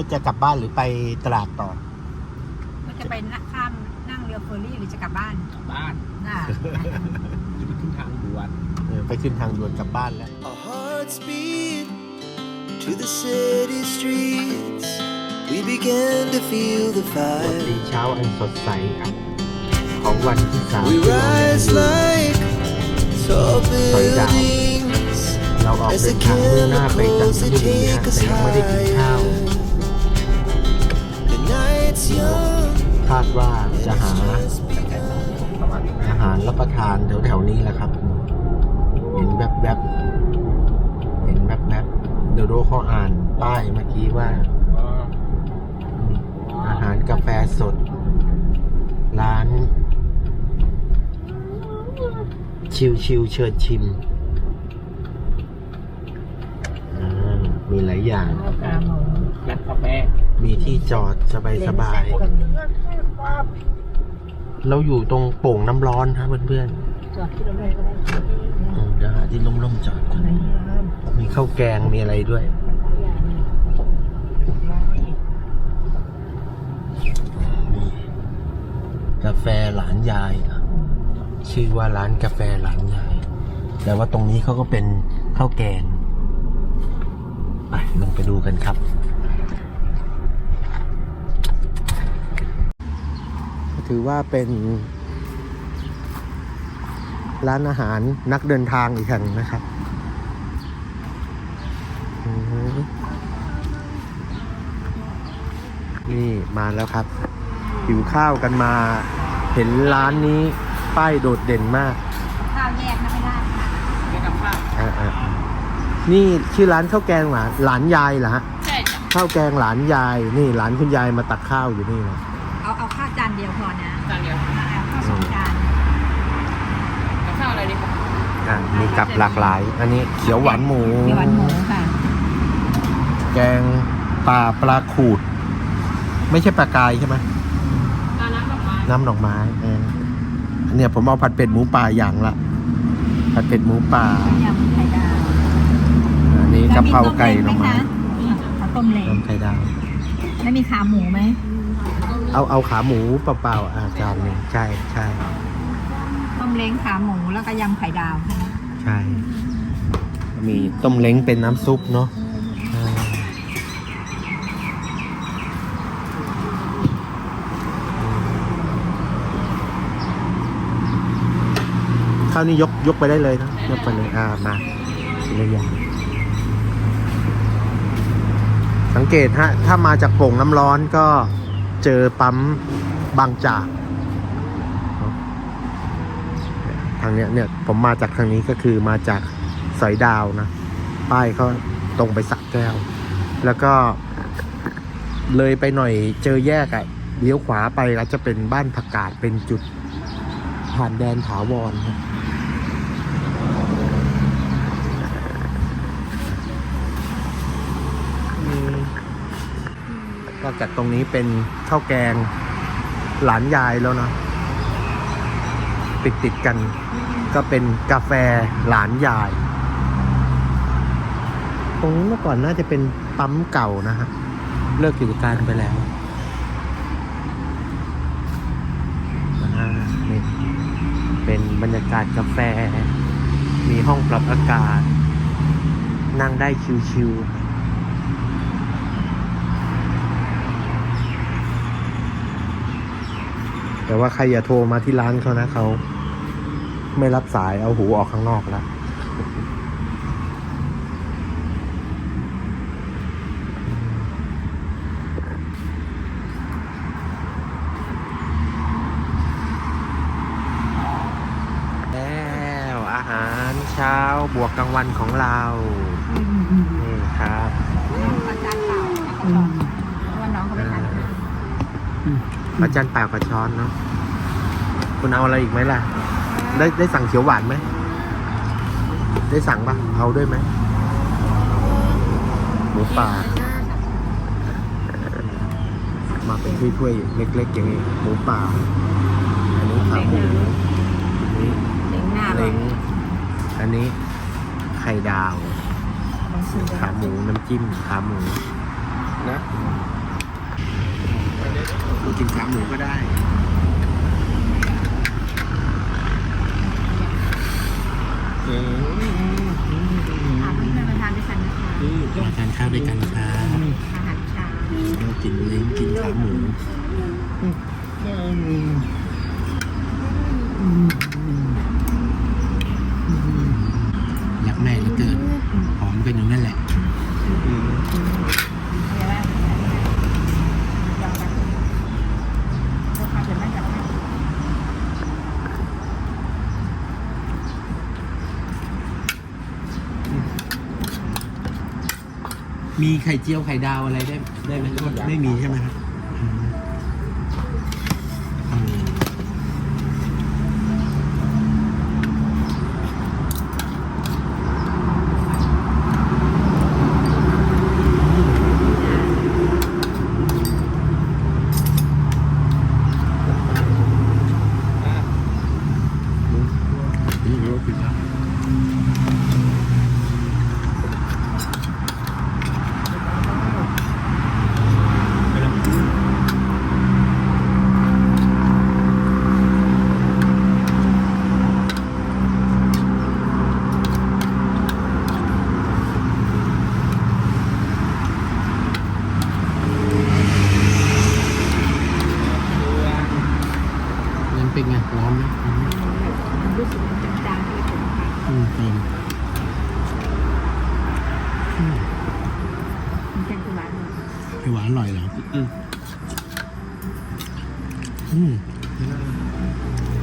แล้วจะกลับบ้านหรือไปตลาดต่อก็จะไปนั่งข้ามนั่งเรือเฟอร์รี่หรือจะกลับบ้านกลับบ้านน่ะ จะไปขึ้นทางด่วน เออไปขึ้นทางด่วนกลับบ้านแล้ว Our hearts beat to the city streets. We began to feel the สวัสดี fire. เช้าอันสดใสครับของวันที่สาม We ที่เรา rise like tall Sorry, down. buildings เราออก as เดิ the นทางมุ่งหน้าไปจัน chemicals ท they บุรีฮะ take แต่ us ยังไม่ได้กินข้าว higher. คาดว่าจะหาอาหารรับประทานแถวแถวๆนี้แหละครับ เห็นแวบๆบเห็นแวบๆบเดี๋ยวโดเขาอ่านป้ายเมื่อกี้ว่า อาหารกาแฟสด ร้าน ชิวชิวๆเชิญชิม มีหลายอย่าง กาแฟ มีที่จอดสบายสบายๆเราอยู่ตรงโป่งน้ำร้อนครับเพื่อนจอดที่เราเลยก็ได้ๆอืมเดี๋ยวหาที่ร่มๆจอดก่อนมีข้าวแกงมีอะไรด้วยนี่กาแฟหลานยายเหรอชื่อว่าร้านกาแฟหลานยาย แต่ว่าตรงนี้เขาก็เป็นข้าวแกงไปลงไปดูกันครับ ถือว่าเป็น ร้านอาหารนักเดินทางอีกแห่งนะครับอือฮึนี่มาแล้วครับ หิวข้าวกันมา เห็นร้านนี้ป้ายโดดเด่นมาก ข้าวแยกนะไม่ได้ค่ะไม่กับข้าวอ่าอ่าอ่านี่ชื่อร้านข้าวแกงหลานหลานยายเหรอฮะ ใช่จ้ะข้าวแกงหลานยาย นี่หลานคุณยายมาตักข้าวอยู่นี่นะ มีกับหลากหลาย อันนี้เขียวหวานหมู เขียวหวานหมูค่ะแกงป่าปลาขูด ไม่ใช่ปลากายใช่ไหมจานน้ำดอกไม้น้ำดอกไม้เอออันเนี้ยผมเอาผัดเผ็ดหมูป่าอย่างละ ผัดเผ็ดหมูป่ายำไข่ดาวอันนี้กะเพราไก่หน่อไม้ข้าวต้มเล้งน้ำไข่ดาว แล้วมีขาหมูไหม เอาเอาขาหมูเปล่าๆอาจารย์หนึ่งใช่ใช่ต้มเล้งขาหมูแล้วก็ยำไข่ดาวค่ะ ใช่ มีต้มเล้งเป็นน้ำซุปเนาะข้าวนี่ยกยกไปได้เลยนะยกไปเลยอ่ามาทีละอย่างสังเกตฮะ ถ้ามาจากโป่งน้ำร้อนก็เจอปั๊มบางจาก ทางเนี้ยเนี่ยผมมาจากทางนี้ก็คือมาจากสอยดาวนะ ป้ายเขาตรงไปสักแก้ว แล้วก็ เลยไปหน่อยเจอแยกอะ่ะเลี้ยวขวาไปก็จะเป็นบ้านผักกาดเป็นจุดผ่านแดนถาวรครับอืมก็จากตรงนี้เป็นข้าวแกงหลานยายแล้วนะ ติดติดกัน ก็เป็นกาแฟหลานยาย ตรงนี้เมื่อก่อนน่าจะเป็นปั๊มเก่านะฮะ เลิกกิจการไปแล้วนี่เป็นบรรยากาศกาแฟ มีห้องปรับอากาศ นั่งได้ชิวๆ แต่ว่าใครอย่าโทรมาที่ร้านเขานะเขาไม่รับสายเอาหูออกข้างนอกแล้วแล้วอาหารเช้าบวกกลางวันของเรา นี่ครับเอาจานเปล่าให้เขาก่อนเพราะว่าน้องเขาไม่ทานข้าว อาจารย์เปล่ากับช้อนเนาะคุณเอาอะไรอีกไหมล่ะ ได้ได้สั่งเขียวหวานไหม ได้สั่งปะเอาด้วยไหมหมูป่ามาเป็นถ้วยๆเล็กๆอย่างนี้หมูป่าอันนี้ขาหมูอันนี้เล้งหน้าเล้งอันนี้ไข่ดาวลองชิมดูขาหมูน้ำจิ้มขาหมูนะ กินขาหมูก็ได้อืมอะเพื่อนๆมาทานด้วยกันนะคะ มาทานข้าวด้วยกันครับอาหารเช้าเรากินเล้งกินขาหมูรักแม่เหลือเกินหอมกันอยู่นั่นแหละ เรียกว่ายอมรับลูกค้าจะไม่จับให้ มีไข่เจียวไข่ดาวอะไรได้ได้ไหมไม่มีใช่ไหมครับอืมอืมนี่รู้ผิดแล้ว ยังเป็นไงร้อนไหมอืม มันรู้สึกมันจางๆที่ผมค่ะ อืมอืมอืม มันเป็นกุหลาบ ไอหวานอร่อยเหรอ อืมอืม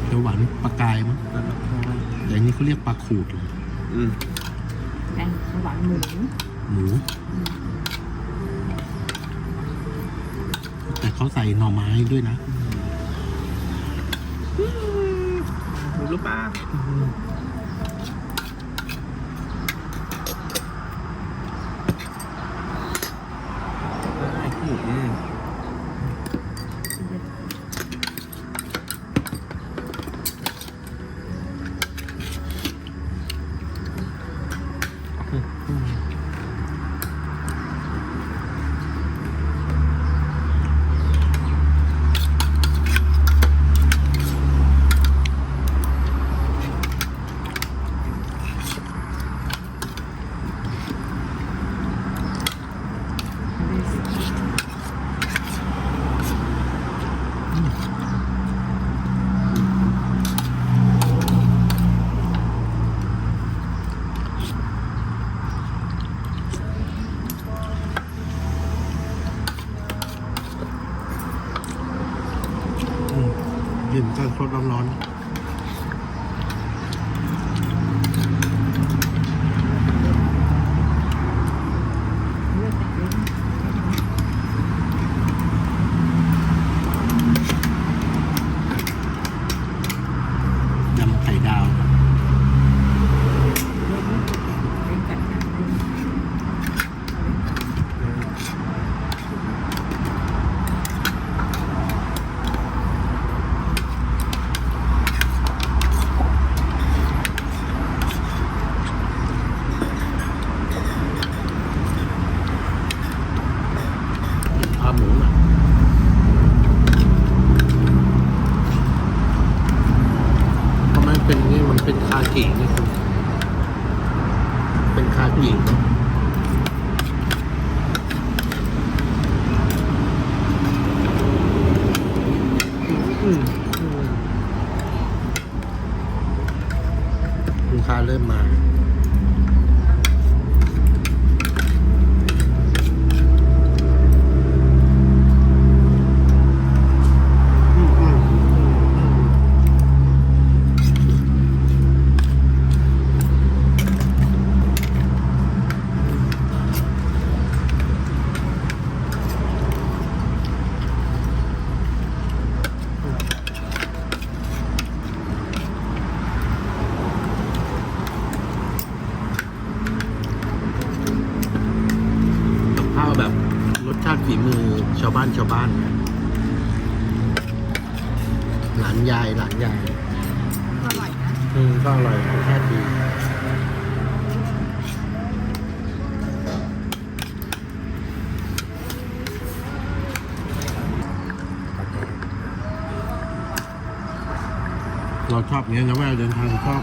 เดี๋ยวหวานปลากายมั้ง แต่อันนี้เขาเรียกปลาขูดเหรออืมเป็นหวานหมูหมูแต่เขาใส่หน่อไม้ด้วยนะรู้หรือเปล่า เราชอบเนี้ยนะเวลาเดินทางชอบ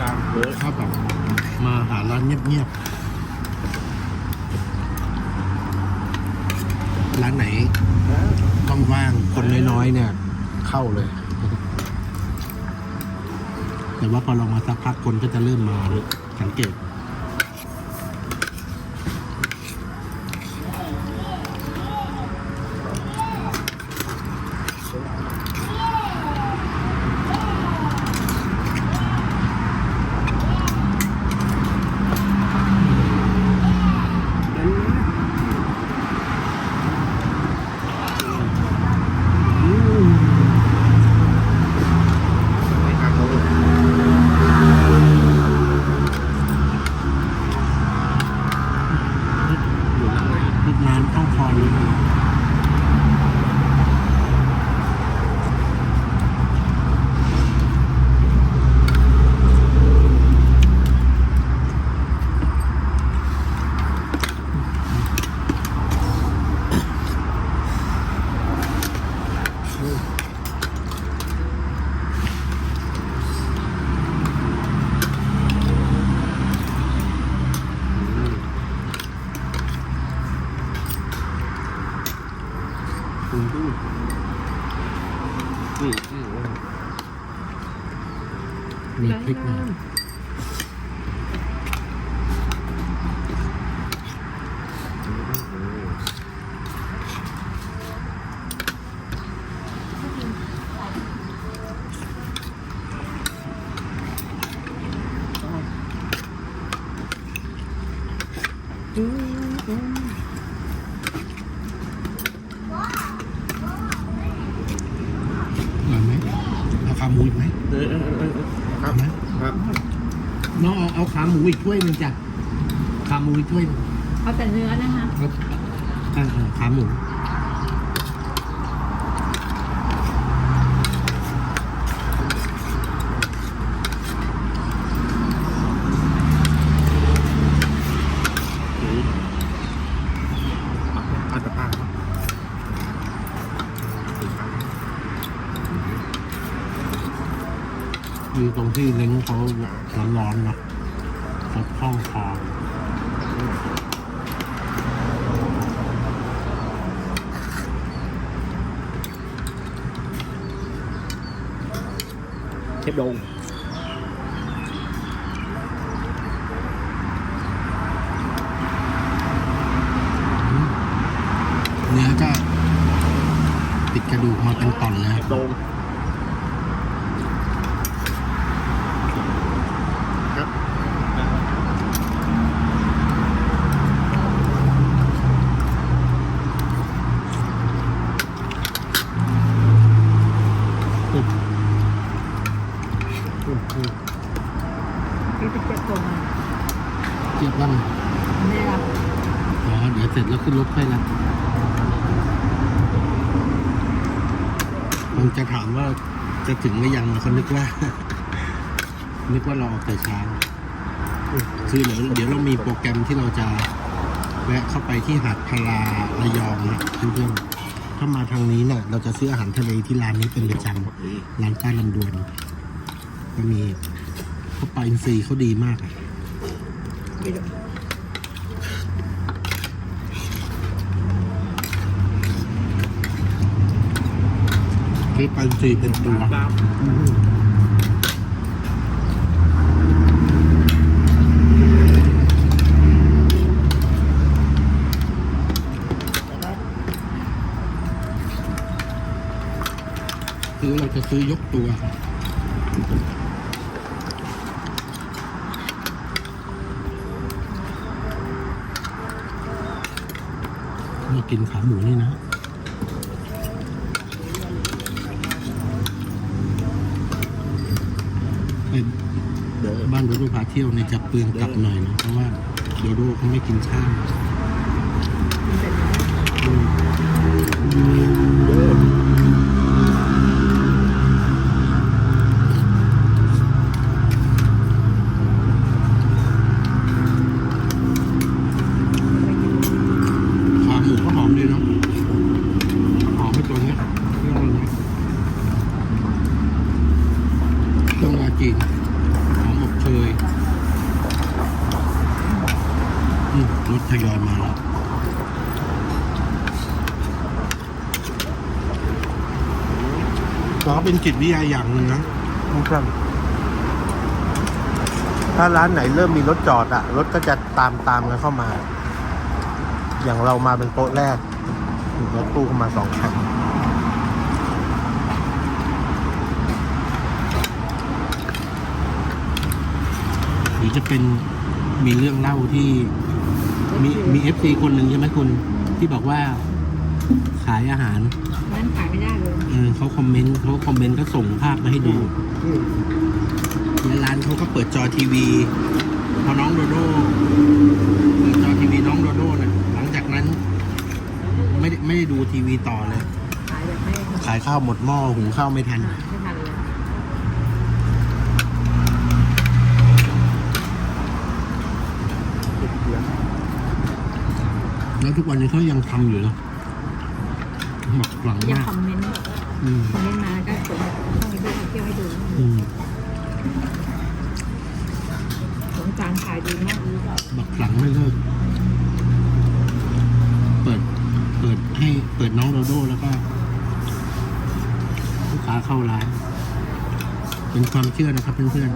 กางเออชอบแบบมาหาร้านเงียบๆร้านไหนต้องว่างคนน้อยๆเนี่ย เข้าเลย แต่ว่าพอเรามาสักพักคนก็จะเริ่มมาสังเกต ลูกน้ำเข้าคอเลย อืมอืมอื มอืมมีพริกหน่อย อร่อยไหมเอาขาหมูอีกไหม เออเออเออเออครั เอา บ ไหม ครับ น้องเอาเอาขาห มูอีกถ้วยหนึ่งจ้ะขาหมูอีกถ้วยหนึ่งเอาแต่เนื้อนะคะครับอ่าอ่าขาหมูอืมเอาแต่ป้าครับมีตรงที่เล้งเขาร้อนๆเนาะ เขาคล่องคอเชฟโดงเนื้อก็ติดกระดูกมาเป็นตอนเลยโดงครับ ที่ไปเก็บตัวมา เทียบว่า แม่รับ อ๋อเดี๋ยวเสร็จแล้วขึ้นรถค่อยรับมันจะถามว่า จะถึงหรือยังเขานึกว่า นึกว่าเราออกแต่เช้าคือเดี๋ยวเดี๋ยวเรามีโปรแกรมที่เราจะแวะเข้าไปที่หาดพลาระยองนะเพื่อนๆถ้ามาทางนี้เนี่ยเราจะซื้ออาหารทะเลที่ร้านนี้เป็นประจำร้านใต้ลำดวนก็มีเขาปลาอินทรีย์เขาดีมากอะ ไปดูคือปลาอินทรีย์เป็นตัวซื้อเราจะซื้อยกตัวมากินขาหมูนี่นะ เป็น เดี๋ยว บ้านโดโดพาเที่ยวเนี่ยจะเปลืองกลับหน่อยนะเพราะว่าโดโดเขาไม่กินข้าว จิตวิทยาอย่างหนึ่งนะทุกท่านถ้าร้านไหนเริ่มมีรถจอดอะรถก็จะตามตามกันเข้ามา อย่างเรามาเป็นโต๊ะแรกรถตู้เข้ามาสองคันหรือจะเป็นมีเรื่องเล่าที่มีมีเอฟซีคนหนึ่งใช่ไหมคุณ ที่บอกว่าขายอาหาร นั้นขายไม่ได้เลยเออเขาคอมเมนต์เขาคอมเมนต์ก็ส่งภาพมาให้ดูแล้วร้านเขาก็เปิดจอทีวีพอน้องโดโดเปิดจอทีวีน้องโดโดนี่ยหลังจากนั้น ไม่ได้ไม่ได้ดูทีวีต่อเลย ขายแบบไม่ไม่ขายข้าวหมดหม้อหุงข้าวไม่ทัน ทันเลยแล้วทุกวันนี้เขายังทำอยู่เหรอ บอกหลังยังมากคอมเมนต์อืมคอมเมนต์มาก็ส่งช่องนี้ด้วยเที่ยวให้ดูอืมสงสารขายดีมากบอกหลังไม่เลิก เปิด เปิดให้ เปิดน้องโดโดแล้วก็ลูกค้าเข้าร้าน เป็นความเชื่อนะครับเพื่อน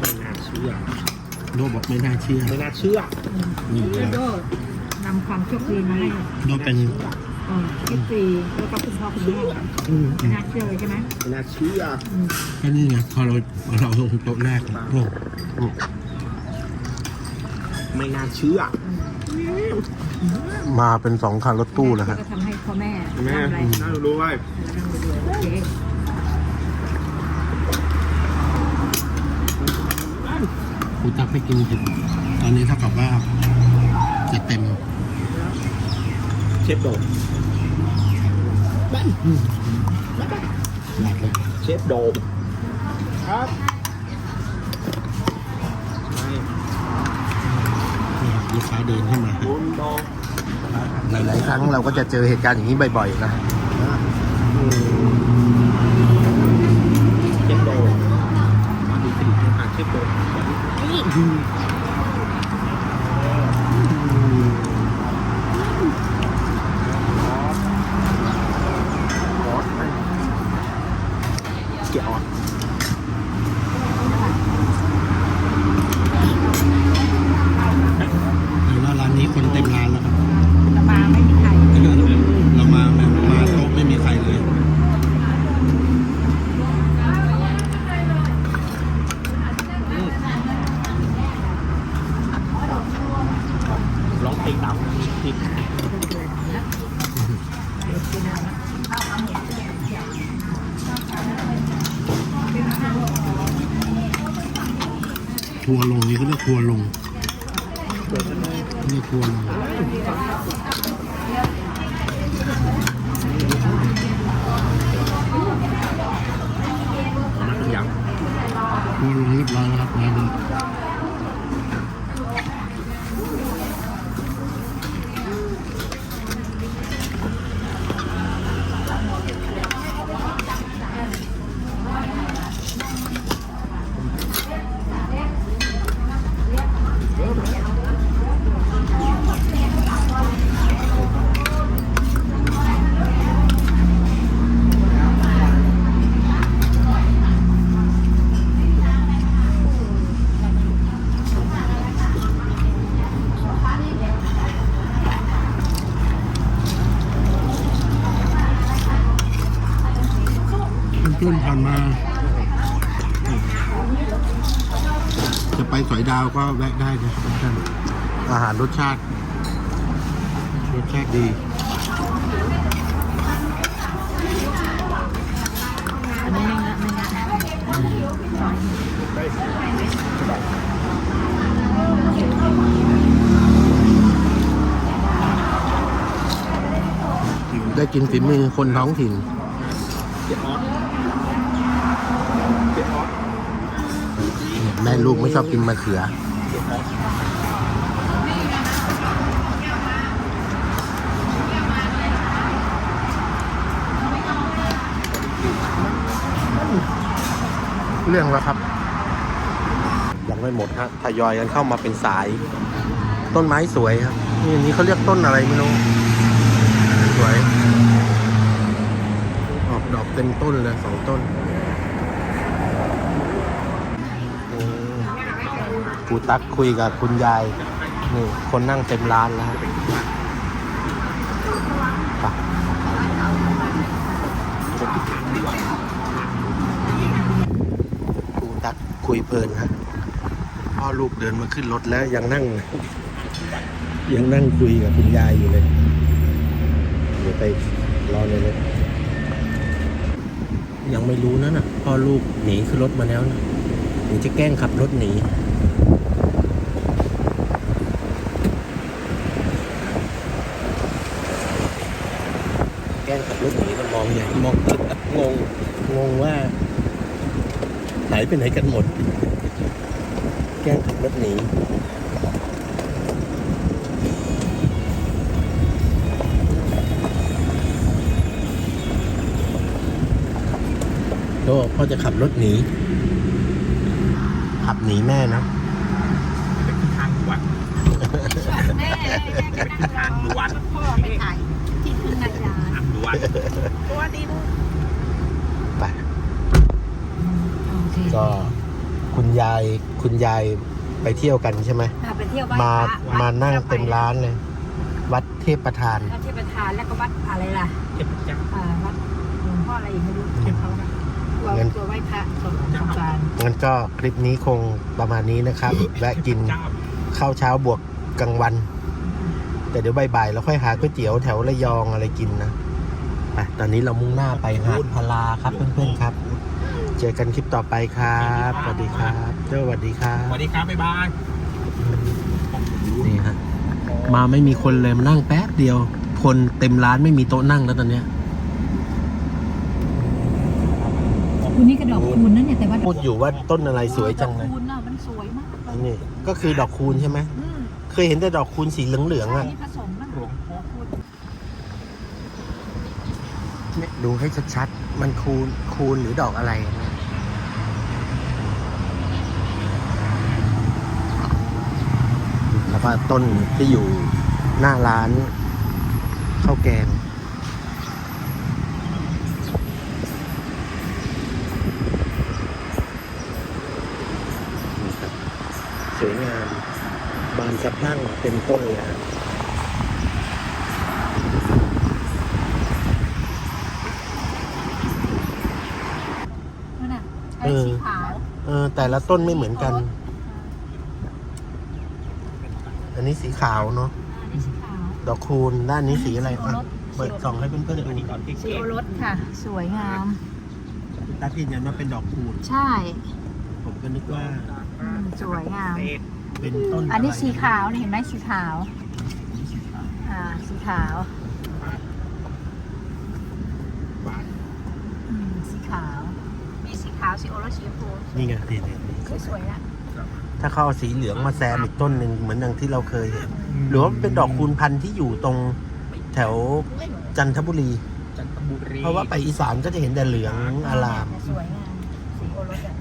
ไม่น่าเชื่อๆโดบอกไม่น่าเชื่อไม่น่าเชื่อ นี่แล้วก็ นำความโชคดีมาให้โดเป็น เอ่อพี่ฟรีแล้วก็คุณพ่อคุณแม่อืมไม่น่าเชื่อเลยใช่ไหมไม่น่าเชื่ออืมก็นี่ไงพอเราเราลงโต๊ะแรกโอ้โหไม่น่าเชื่อ มาเป็นสองคันรถตู้เลยแล้ฮะวก็ทำให้พ่อแม่แม่ทำอะไรน่ารู้ว่านั่งไปดูโอเคคุณตักไม่กินเผ็ดตอนนี้เท่ากับว่าจะเต็มเชฟโดงหมดเลยเชฟโดงครับไม่นี่ลูกค้าเดินเข้ามาบุญโดงหลายๆครั้งเราก็จะเจอเหตุการณ์อย่างนี้บ่อยๆนะเชฟโดงมาดูสิอ่านเชฟโดง เกียร์ออน เดี๋ยวว่าร้านนี้คนเต็มร้านแล้วครับ แต่มาไม่มีใคร เรามาแบบมาโต๊ะไม่มีใครเลย ร้องเพลงตามที่ ทัวร์ลงนี่เขาเรียกทัวร์ลงเรียกทัวร์ลง เอามาทุกอย่าง ทัว ร์ลงเรียบร้อยแล้วครับร้านนี้ เพื่อนๆผ่านมา จะไป สอยดาวก็แวะได้นะครับทุกท่านอาหารรสชาติ รสชาติดี อันนี้ไม่งะไม่งะได้กินฝีมือคนท้องถิ่น แม่ลูกไม่ชอบกินมะเขือเกียร์ออนเรื่องแล้วครับ ยังไม่หมดฮะทยอยกันเข้ามาเป็นสาย ต้นไม้สวยครับ นี่อันนี้เขาเรียกต้นอะไรไม่รู้ สวย ออกดอกเต็มต้นเลยสองต้นโอ้ ครูตักคุยกับคุณยายนี่คนนั่งเต็มร้านแล้วฮะไปครูตักคุยเพลินฮะพ่อลูกเดินมาขึ้นรถแล้วยังนั่ง ยังนั่งคุยกับคุณยายอยู่เลยเดี๋ยวไปรอเลยเลยยังไม่รู้นะน่ะพ่อลูกหนีขึ้นรถมาแล้วนะหรือจะแกล้งขับรถหนี แกล้งขับรถหนีมันม องใหญ่มองงงงงว่าหายไปไหนกันหมด แกล้งขับรถหนีก็พ่อจะขับรถหนี ขับหนีแม่นะเป็นทางด่วนแม่ก็นั่งทางด่วน ตัวดีลูกไปก็คุณยายคุณยายไปเที่ยวกันใช่ไหมไปเที่ยวไหว้มาพระมานั่งเต็มร้านเลย วัดเทพประธานวัดเทพประธานแล้วก็วัดอะไรล่ะเก็บจังอ่าวัดหลวงพ่ออะไรอีกไม่รู้เขาตัวงั้นตัวไหว้พระสงสงกรานต์งั้นก็คลิปนี้คงประมาณนี้นะครับ แวะกินเจ้าข้าวเช้าบวกกลางวัน แต่เดี๋ยวบ่ายๆเราค่อยหาก๋วยเตี๋ยวแถวระยองอะไรกินนะ ไปตอนนี้เรามุ่งหน้าไปหาดพลาครับเพื่อนๆครับ เจอกันคลิปต่อไปครับสวัสดีครับเจ้าสวัสดีครัสบวัสดีครับบ๊ายบายนี่ฮะมาไม่มีคนเลยมานั่งแป๊บเดียว คนเต็มร้านไม่มีโต๊ะนั่งแล้วตอนเนี้ยคุณนี่กระดอกคูณนั่นเนี่ยแต่ว่าพูดอยู่ว่าต้นอะไรสวยจังเลยคูณน่ะมันสวยมากเลยนี่ก็คือดอกคูณใช่ไหมอืมเคยเห็นแต่ดอกคูณสีเหลืองๆอะนี่ผสมนะ หลวงพ่อ เนี่ย ดูให้ชัดๆ มันคูณคูณหรือดอกอะไรนะแล้วก็ต้นที่อยู่หน้าร้านข้าวแกงสวยงาม บานสะพรั่งเต็มต้นเลยครับ นั่นน่ะไอ้สีขาว เออ แต่ละต้นไม่เหมือนกัน อันนี้สีขาวเนาะอันนี้สีขาวดอกคูณด้านนี้สีอะไรสีโอรอะสเปิดส่องให้เพื่อนๆดูนี่ก่อนที่สีโอรสค่ะ สวยงาม ตาพินยันว่าเป็นดอกคูณใช่ ผมก็นึกว่าอืมสวยงามเศษเป็นต้นอันนี้ะไรสีขาวนี่เห็นไหมสีขาว อ่า สีขาวอืมสีขาว มีสีขาวสีโอรสสีชมพูนี่ไงนี่นี่นี่สวยๆนะถ้าเขาเอาสีเหลืองมาแซมอีกต้นหนึ่งเหมือนอย่างที่เราเคยเห็นหรือว่ามันเป็นดอกคูณพันธุ์ที่อยู่ตรงแถวจันทบุรี จันทบุรีเพราะว่าไปอีสานก็จะเห็นแต่เหลืองอารามสวยงามสีโอรสอะ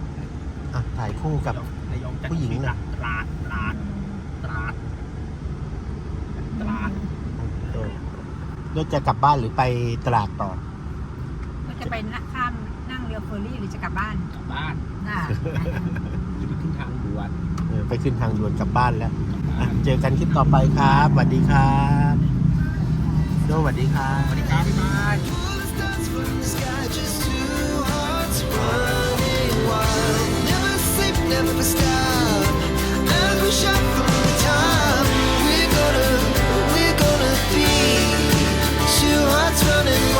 อะถ่ายคู่กับระยองจันทผู้หญิงน่ะตราดตราดตราดตราดเออแล้วจะกลับบ้านหรือไปตลาดต่อก็จะไปนั่งข้ามนั่งเือเฟอร์รี่หรือจะกลับบ้านกลับบ้านน่ะไปขึ้นทางด่วนไปขึ้นทางด่วนกลับบ้านแล้วเจอกันคลิปต่อไปครับสวัสดีครับสวัสดีครับสวัสดีครับบ๊ายาย we're gonna be two hearts running.